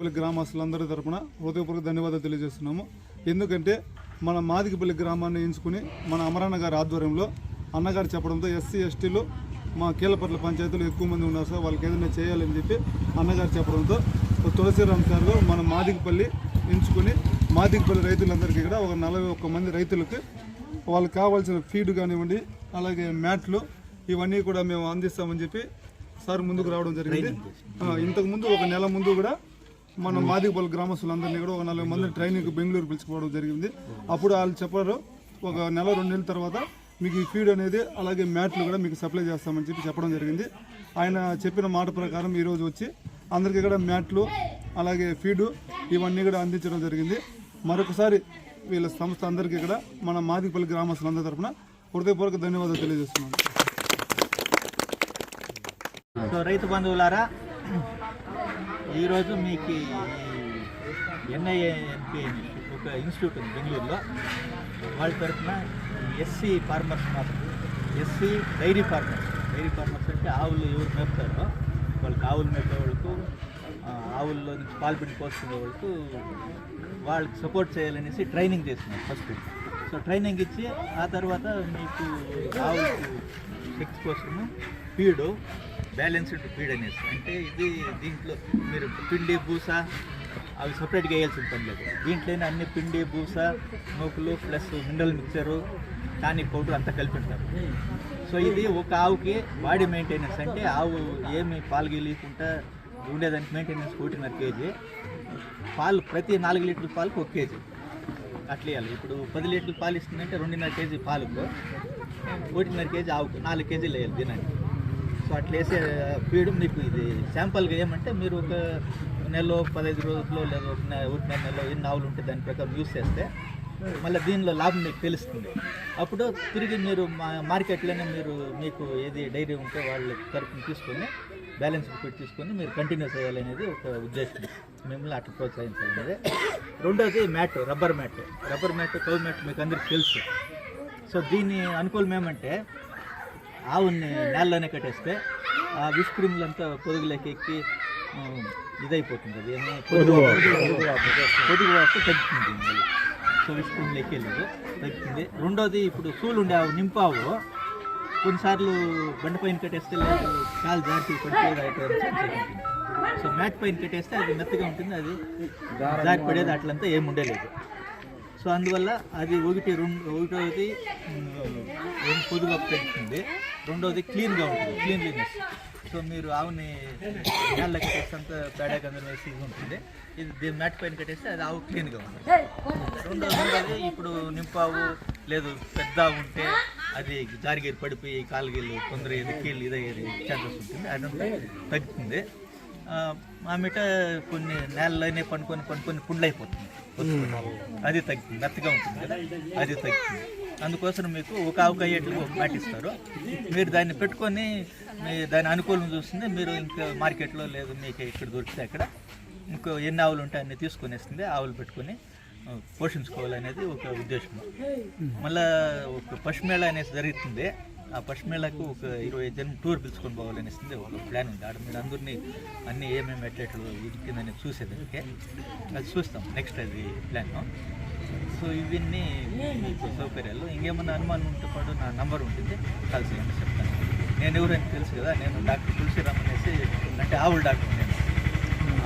పల్లి గ్రామస్తులందరి తరపున హృదయపూర్వక ధన్యవాదాలు తెలియజేస్తున్నాము. ఎందుకంటే మన మాదికపల్లి గ్రామాన్ని ఎంచుకుని మన అమరన్న గారి ఆధ్వర్యంలో అన్నగారు చెప్పడంతో ఎస్సీ ఎస్టీలు మా కీలపట్ల పంచాయతీలు ఎక్కువ మంది ఉన్నారు సార్. వాళ్ళకి ఏదైనా చేయాలని చెప్పి అన్నగారు చెప్పడంతో తులసిరామ్ సార్ మన మాదికపల్లి ఎంచుకుని మాదికపల్లి రైతులందరికీ కూడా ఒక నలభై ఒక్క మంది రైతులకి వాళ్ళకి కావాల్సిన ఫీడ్ కానివ్వండి అలాగే మ్యాట్లు ఇవన్నీ కూడా మేము అందిస్తామని చెప్పి సార్ ముందుకు రావడం జరిగింది. ఆ, ఇంతకు ముందు ఒక నెల ముందు కూడా మన మాదిగపల్లి గ్రామస్తులందరినీ కూడా ఒక నలభై మంది ట్రైనింగ్ బెంగళూరు పిలుచుకోవడం జరిగింది. అప్పుడు వాళ్ళు చెప్పారు ఒక నెల రెండు నెలల తర్వాత మీకు ఈ ఫీడ్ అనేది అలాగే మ్యాట్లు కూడా మీకు సప్లై చేస్తామని చెప్పి చెప్పడం జరిగింది. ఆయన చెప్పిన మాట ప్రకారం ఈరోజు వచ్చి అందరికీ కూడా మ్యాట్లు అలాగే ఫీడు ఇవన్నీ కూడా అందించడం జరిగింది. మరొకసారి వీళ్ళ సంస్థ అందరికీ కూడా మన మాదిగపల్లి గ్రామస్తులందరి తరపున హృదయపూర్వక ధన్యవాదాలు తెలియజేస్తున్నాను. సో రైతు బంధువులారా ఈరోజు మీకు ఎన్ఐఎన్పి ఒక ఇన్స్టిట్యూట్ ఉంది బెంగళూరులో. వాళ్ళ తరఫున ఎస్సీ ఫార్మర్స్ మాత్రం SC dairy farmers dairy farmers అంటే ఆవులు ఎవరు మేపుతారో వాళ్ళకి ఆవులు మేపేవాళ్ళకు ఆవుల్లో నుంచి పాల్పిండి పోసుకునే వాళ్ళకు వాళ్ళకి సపోర్ట్ చేయాలనేసి ట్రైనింగ్ చేస్తున్నారు ఫస్ట్ సో ట్రైనింగ్ ఇచ్చి ఆ తర్వాత మీకు ఆవు శక్తి కోసము ఫీడు బ్యాలెన్స్డ్ ఫీడ్ అనేసి. అంటే ఇది దీంట్లో మీరు పిండి బూస అవి సపరేట్గా వేయాల్సిన పని లేదు. దీంట్లోనే అన్ని పిండి బూస నూకులు plus mineral mixture tonic powder అంతా కలిపి ఉంటారు. సో ఇది ఒక ఆవుకి బాడీ మెయింటెనెన్స్ అంటే ఆవు ఏమి పాలు గెలియకుండా ఉండేదానికి మెయింటెనెన్స్ ఒకటిన్నర కేజీ. పాలు ప్రతి నాలుగు లీటర్ల పాలకు ఒక కేజీ. అట్లా ఇవ్వాలి ఇప్పుడు పది లీటర్లు పాలు ఇస్తుందంటే రెండున్నర కేజీ పాలకు ఒకటిన్నర కేజీ ఆవుకు నాలుగు కేజీలు వేయాలి దినానికి. సో అట్లా వేసే ఫీడ్ మీకు ఇది శాంపుల్గా ఏమంటే మీరు ఒక నెలలో పదహైదు రోజుల్లో లేదా ఒక ఒకటిన్నర నెలలో ఎన్ని ఆవులు ఉంటే దాని ప్రకారం యూస్ చేస్తే మళ్ళీ దీనిలో లాభం మీకు తెలుస్తుంది. అప్పుడు తిరిగి మీరు మా మార్కెట్లోనే మీరు మీకు ఏది డైరీ ఉంటే వాళ్ళ తరపున తీసుకొని బ్యాలెన్స్ ఫీడ్ తీసుకొని మీరు కంటిన్యూ చేయాలనేది ఒక ఉద్దేశం. మిమ్మల్ని అట్లా ప్రోత్సహించాలనేది. రెండోది mat rubber mat. Rubber mat cow mat మీకు అందరికి తెలుసు. సో దీని అనుకూలం ఏమంటే ఆవుని నేలలోనే కట్టేస్తే ఆ విష్ క్రిములు అంతా పొదుగులోకి ఎక్కి ఇదైపోతుంది. అది పొదుగు పొదుగు వాపు. తగ్గుతుంది సో విష్ క్రిములు ఎక్కేలేదు తగ్గుతుంది. రెండోది ఇప్పుడు సూలు ఉండే ఆవు నింపావు. కొన్నిసార్లు బండ పైన కట్టేస్తే చాలా కాలు పడిపోయేది సో మ్యాట్ పైన కట్టేస్తే అది మెత్తగా ఉంటుంది అది జారి పడేది అట్లంతా ఏమి ఉండలేదు. సో అందువల్ల అది ఒకటి రెండు ఒకటోది ఉమ్, ఏం పొదుగు రెండోది క్లీన్గా ఉంటుంది క్లీన్లీనెస్. సో మీరు ఆవుని నేల కట్టేస్తే అంత పేడ గంధం వేసి ఉంటుంది. ఇది దీని మ్యాట్ పైన కట్టేస్తే అది ఆవు క్లీన్గా ఉంటుంది. రెండోది ఇప్పుడు నింపావు లేదు పెద్ద ఉంటే అది జారిగిరి పడిపోయి కాలుగీళ్ళు తొందర ఇది కీళ్ళు ఇదయ్యేది ఛాన్సెస్ ఉంటుంది అదంతా తగ్గుతుంది. ఆ, మిట కొన్ని నేలలోనే పండుకొని పండుకొని పుండ్లైపోతుంది. అది తగ్గుతుంది. మెత్తగా ఉంటుంది కదా. అది తగ్గుతుంది. అందుకోసం మీకు ఒక ఆవుకు పాటిస్తారు మీరు దాన్ని పెట్టుకొని మీ దాని అనుకూలం చూస్తుంది. మీరు ఇంకా మార్కెట్లో లేదు మీకు ఇక్కడ దొరికితే అక్కడ. ఇంకో ఎన్ని ఆవులు ఉంటాయి అన్ని తీసుకొని వస్తుంది ఆవులు పెట్టుకొని పోషించుకోవాలనేది ఒక ఉద్దేశం. మళ్ళా ఒక పశుమేళ అనేసి జరుగుతుంది. ఆ పశుమేళకు ఒక ఇరవై జనం టూర్ పిలుచుకొని పోవాలనేసింది ఒక ప్లాన్ ఉంది. ఆడ మీరు అందరినీ అన్నీ ఏమేమి ఎట్లెట్లు ఇరికిందని చూసేదానికి అది చూస్తాం. నెక్స్ట్ అది ప్లాన్. సో ఇవన్నీ మీకు సౌకర్యాలు. ఇంకేమన్నా అనుమానం ఉంటే పాటు నా నంబర్ ఉంటుంది. కాల్ చేయండి చెప్తాను. నేను ఎవరైనా తెలుసు కదా నేను డాక్టర్ తులసిరామ్ అనేసి అంటే ఆవుల డాక్టర్ నేను.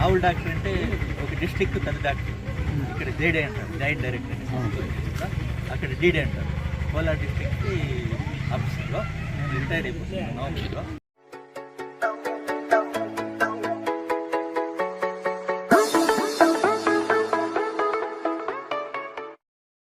ఆవుల డాక్టర్ అంటే ఒక డిస్టిక్ పెద్ద డాక్టర్. ఇక్కడ జేడీ అంటారు జాయింట్ డైరెక్టర్. అక్కడ డీడీ అంటారు. కోలార్ డిస్టిక్కి ఆఫీసర్లో నేను రిటైర్డ్ అయిపోతున్నాను నవంబర్లో